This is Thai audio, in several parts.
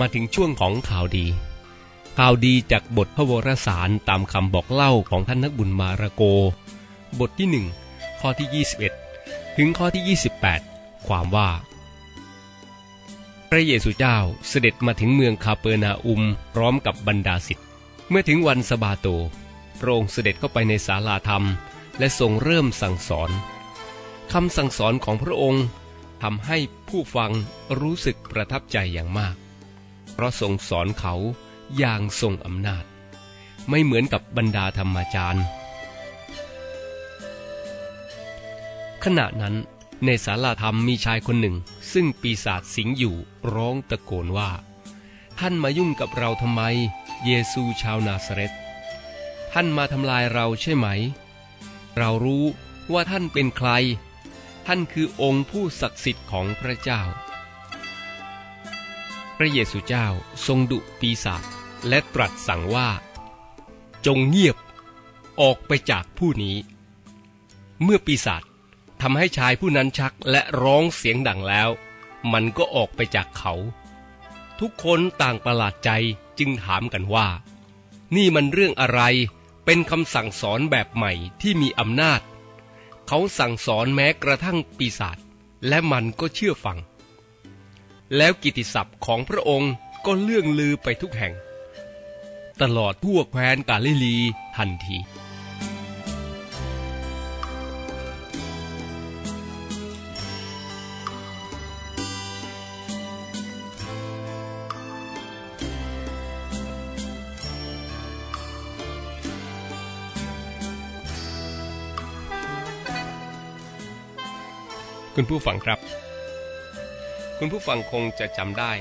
มาถึงช่วงของข่าวดี ข่าวดีจากบทพระวรสารตามคำบอกเล่าของท่านนักบุญมาระโก บทที่หนึ่งข้อที่ 21 ถึงข้อที่ 28 ความว่า พระเยซูเจ้าเสด็จมาถึงเมืองคาเปอร์นาอุมพร้อมกับบรรดาศิษย์เมื่อถึงวันสบาโตพระองค์เสด็จเข้าไปในศาลาธรรม และทรงเริ่มสั่งสอนคำสั่งสอนของพระองค์ทำให้ผู้ฟังรู้สึกประทับใจอย่างมาก เพราะทรงสอนเขาอย่างทรงอำนาจ ไม่เหมือนกับบรรดาธรรมจารย์ ขณะนั้นในศาลาธรรมมีชายคนหนึ่ง ซึ่งปีศาจสิงอยู่ร้องตะโกนว่า ท่านมายุ่งกับเราทำไม เยซูชาวนาซาเรตท่านมาทำลายเราใช่ไหม เรารู้ว่าท่านเป็นใคร ท่านคือองค์ผู้ศักดิ์สิทธิ์ของพระเจ้า พระเยซูเจ้าทรงดุปีศาจและตรัสสั่งว่า จงเงียบออกไปจากผู้นี้ เมื่อปีศาจทำให้ชายผู้นั้นชักและร้องเสียงดังแล้ว มันก็ออกไปจากเขา ทุกคนต่างประหลาดใจจึงถามกันว่า นี่มันเรื่องอะไรเป็นคำสั่งสอนแบบใหม่ที่มีอำนาจ เขาสั่งสอนแม้กระทั่งปีศาจและมันก็เชื่อฟัง แล้วกิตติศัพท์ของพระองค์ก็เลื่องลือไปทุกแห่ง ตลอดทั่วแคว้นกาลิลีทันที คุณผู้ฟังครับ คุณผู้ฟังคงจะจำได้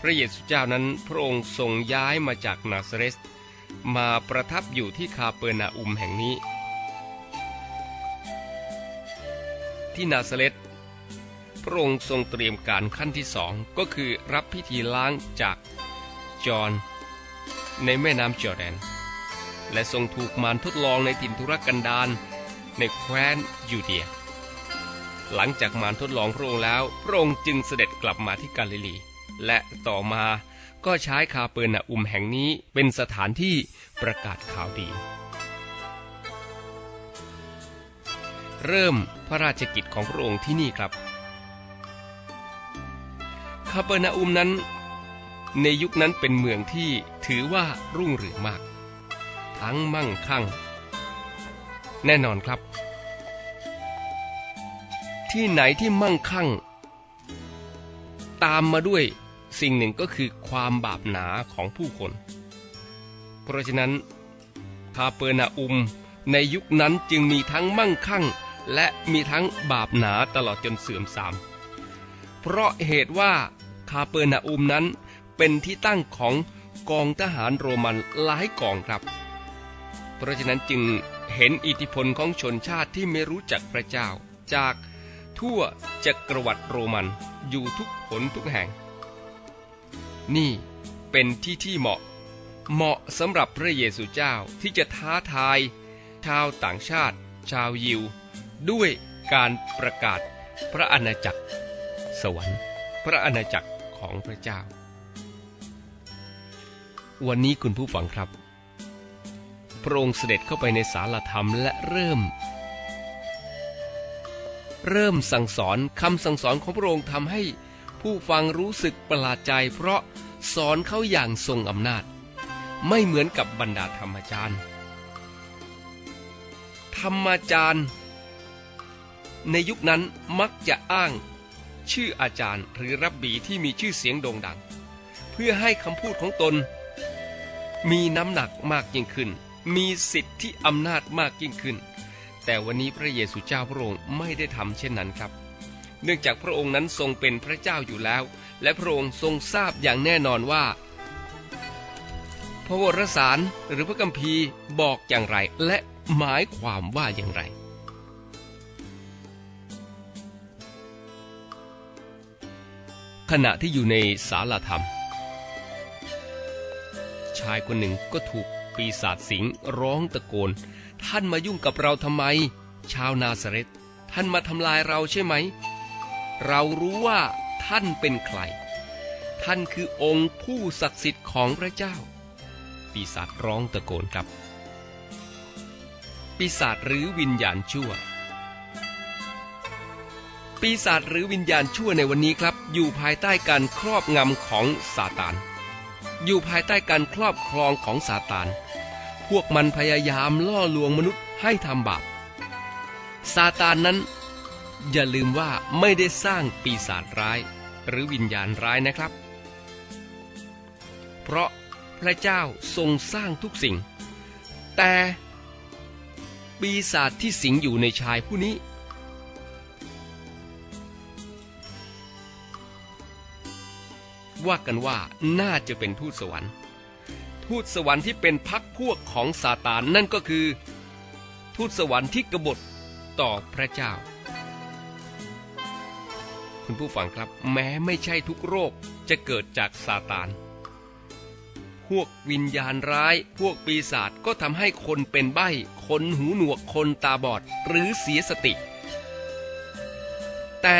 พระเยซูเจ้านั้นพระองค์ทรงย้ายมาจากนาซาเรตมาประทับอยู่ที่คาเปอร์นาอุมแห่งนี้ ที่นาซาเรตพระองค์ทรงเตรียมการขั้นที่สองก็คือรับพิธีล้างจากจอห์นในแม่น้ำจอร์แดน และทรงถูกมารทดลองในถิ่นทุรกันดารในแคว้นยูเดีย หลังจากมารทดลองพระองค์แล้ว พระองค์จึงเสด็จกลับมาที่กาลิลี และต่อมาก็ใช้คาเปอร์นาอุมแห่งนี้เป็นสถานที่ประกาศข่าวดี เริ่มพระราชกิจของพระองค์ที่นี่ครับ คาเปอร์นาอุมนั้น ในยุคนั้นเป็นเมืองที่ถือว่ารุ่งเรืองมาก ทั้งมั่งคั่ง แน่นอนครับ ที่ไหนที่มั่งคั่ง ตามมาด้วยสิ่งหนึ่งก็คือความบาปหนาของผู้คน เพราะฉะนั้นคาเปอร์นาอุมในยุคนั้นจึงมีทั้งมั่งคั่ง และมีทั้งบาปหนาตลอดจนเสื่อมทราม เพราะเหตุว่าคาเปอร์นาอุมนั้นเป็นที่ตั้งของกองทหารโรมันหลายกองครับ เพราะฉะนั้นจึงเห็นอิทธิพลของชนชาติที่ไม่รู้จักพระเจ้า จาก ทั่วจักรวรรดิโรมันอยู่ทุกผลทุกแห่ง นี่เป็นที่ที่เหมาะ เหมาะสำหรับพระเยซูเจ้าที่จะท้าทาย ชาวต่างชาติ ชาวยิว ด้วยการประกาศพระอาณาจักร สวรรค์ พระอาณาจักรของพระเจ้า วันนี้คุณผู้ฟังครับ พระองค์เสด็จเข้าไปในศาลธรรมและเริ่ม เริ่มสั่งสอนคำสั่งสอนของพระองค์ทำให้ผู้ฟังรู้สึกประหลาดใจ เพราะสอนเขาอย่างทรงอำนาจ ไม่เหมือนกับบรรดาธรรมจารย์ ธรรมจารย์ ในยุคนั้นมักจะอ้าง ชื่ออาจารย์หรือรับบีที่มีชื่อเสียงโด่งดัง เพื่อให้คำพูดของตน มีน้ำหนักมากยิ่งขึ้น มีสิทธิอำนาจมากยิ่งขึ้น แต่วันนี้พระเยซูเจ้าพระองค์ไม่ได้ทำเช่นนั้นครับ เนื่องจากพระองค์นั้นทรงเป็นพระเจ้าอยู่แล้ว และพระองค์ทรงทราบอย่างแน่นอนว่า พระวรสารหรือพระคัมภีร์บอกอย่างไรและหมายความว่าอย่างไร ขณะที่อยู่ในศาลาธรรม ชายคนหนึ่งก็ถูก ปีศาจสิงร้องตะโกน ท่านมายุ่งกับเราทำไม ชาวนาซาเรตท่านมาทำลายเราใช่ไหม เรารู้ว่าท่านเป็นใคร ท่านคือองค์ผู้ศักดิ์สิทธิ์ของพระเจ้า ปีศาจร้องตะโกนครับ ปีศาจหรือวิญญาณชั่ว ปีศาจหรือวิญญาณชั่วในวันนี้ครับ อยู่ภายใต้การครอบงำของซาตานอยู่ภายใต้การครอบครองของซาตาน พวกมันพยายามล่อลวงมนุษย์ให้ทำบาปซาตานนั้น อย่าลืมว่าไม่ได้สร้างปีศาจร้าย หรือวิญญาณร้ายนะครับ เพราะพระเจ้าทรงสร้างทุกสิ่ง แต่ปีศาจที่สิงอยู่ในชายผู้นี้ ว่ากันว่าน่าจะเป็นทูตสวรรค์ ทูตสวรรค์ที่เป็นพักพวกของซาตานนั่นก็คือ ทูตสวรรค์ที่กบฏต่อพระเจ้า คุณผู้ฟังครับ แม้ไม่ใช่ทุกโรคจะเกิดจากซาตาน พวกวิญญาณร้าย พวกปีศาจก็ทำให้คนเป็นใบ้ คนหูหนวก คนตาบอด หรือเสียสติ แต่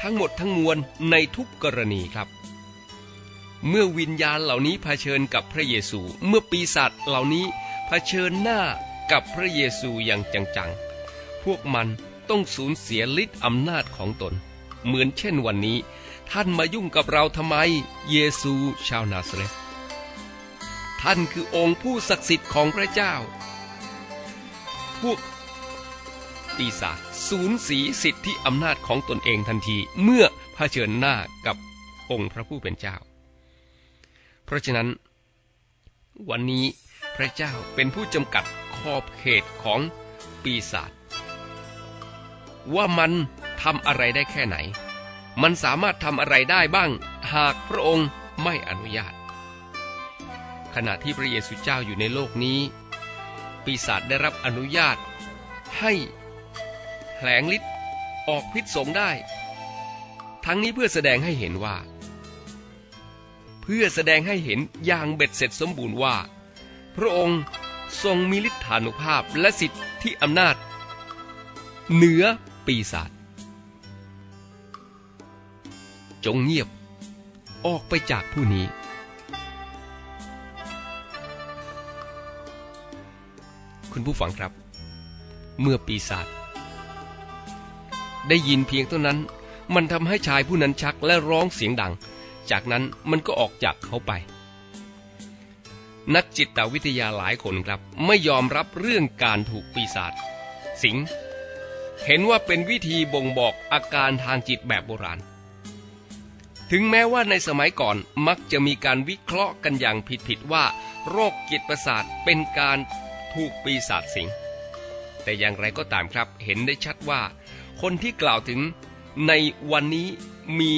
ทั้งหมดทั้งมวลในทุกกรณีครับ เมื่อวิญญาณเหล่านี้เผชิญกับพระเยซู เมื่อปีศาจเหล่านี้เผชิญหน้ากับพระเยซูอย่างจังๆ พวกมันต้องสูญเสียฤทธิ์อำนาจของตน เหมือนเช่นวันนี้ ท่านมายุ่งกับเราทำไม เยซูชาวนาซาเรตท่านคือองค์ผู้ศักดิ์สิทธิ์ของพระเจ้า พวกปีศาจสูญเสียสิทธิอำนาจของตนเองทันทีเมื่อเผชิญหน้ากับองค์พระผู้เป็นเจ้า เพราะฉะนั้น วันนี้พระเจ้าเป็นผู้จำกัดขอบเขตของปีศาจว่ามันทำอะไรได้แค่ไหน มันสามารถทำอะไรได้บ้าง หากพระองค์ไม่อนุญาต ขณะที่พระเยซูเจ้าอยู่ในโลกนี้ ปีศาจได้รับอนุญาต ให้แผลงฤทธิ์ออกพิษสงได้ ทั้งนี้เพื่อแสดงให้เห็นว่า พื่อแสดงให้เห็นอย่างเบ็ดเสร็จสมบูรณ์ว่า พระองค์ทรงมีฤทธานุภาพและสิทธิอำนาจ เหนือปีศาจจงเงียบออกไปจากผู้นี้ คุณผู้ฟังครับ เมื่อปีศาจได้ยินเพียงเท่านั้น มันทำให้ชายผู้นั้นชักและร้องเสียงดัง จากนั้นมันก็ออกจากเขาไป นักจิตวิทยาหลายคนครับ ไม่ยอมรับเรื่องการถูกปีศาจสิงเห็นว่าเป็นวิธีบ่งบอกอาการทางจิตแบบโบราณ ถึงแม้ว่าในสมัยก่อนมักจะมีการวิเคราะห์กันอย่างผิดๆว่า โรคจิตประสาทเป็นการถูกปีศาจสิงแต่อย่างไรก็ตามครับ เห็นได้ชัดว่า คนที่กล่าวถึงในวันนี้มี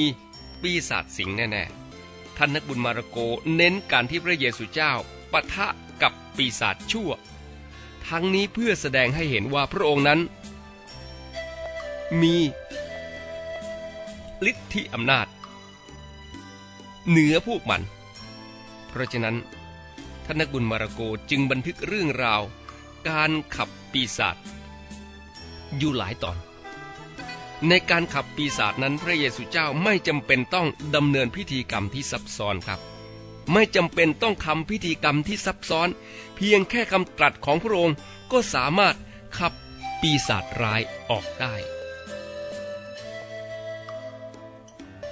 ปีศาจสิงแน่ๆ ท่านนักบุญมาระโกเน้นการที่พระเยซูเจ้าปะทะกับปีศาจชั่ว ทั้งนี้เพื่อแสดงให้เห็นว่าพระองค์นั้น มีฤทธิอำนาจ เหนือพวกมัน เพราะฉะนั้น ท่านนักบุญมาระโกจึงบันทึกเรื่องราว การขับปีศาจอยู่หลายตอน ในการขับปีศาจนั้นพระเยซูเจ้าไม่จำเป็นต้องดำเนินพิธีกรรมที่ซับซ้อนครับ ไม่จำเป็นต้องทำพิธีกรรมที่ซับซ้อน เพียงแค่คำตรัสของพระองค์ก็สามารถขับปีศาจร้ายออกได้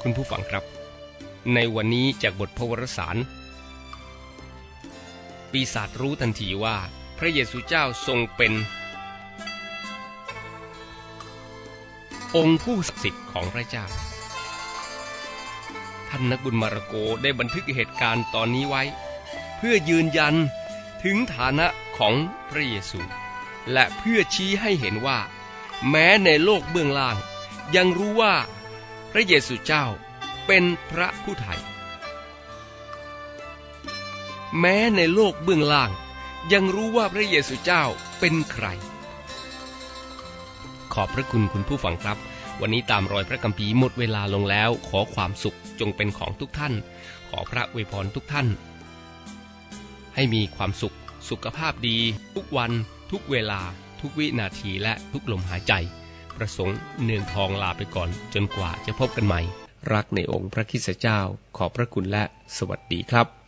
คุณผู้ฟังครับ ในวันนี้จากบทพระวรสาร ปีศาจรู้ทันทีว่าพระเยซูเจ้าทรงเป็น องค์ผู้ศักดิ์สิทธิ์ของพระเจ้า ท่านนักบุญมาระโกได้บันทึกเหตุการณ์ตอนนี้ไว้ เพื่อยืนยันถึงฐานะของพระเยซู และเพื่อชี้ให้เห็นว่า แม้ในโลกเบื้องล่าง ยังรู้ว่าพระเยซูเจ้าเป็นพระผู้ไถ่แม้ในโลกเบื้องล่าง ยังรู้ว่าพระเยซูเจ้าเป็นใคร อบพระคุณคุณผู้ฟังครับ วันนี้ตามรอยพระกัมภีร์หมดเวลาลงแล้ว ขอความสุขจงเป็นของทุกท่าน ขอพระอวยพรทุกท่าน ให้มีความสุข สุขภาพดี ทุกวัน ทุกเวลา ทุกวินาทีและทุกลมหายใจ ประสงค์เนืองทองลาไปก่อน จนกว่าจะพบกันใหม่ รักในองค์พระคิสเจ้า ขอบพระคุณและสวัสดีครับ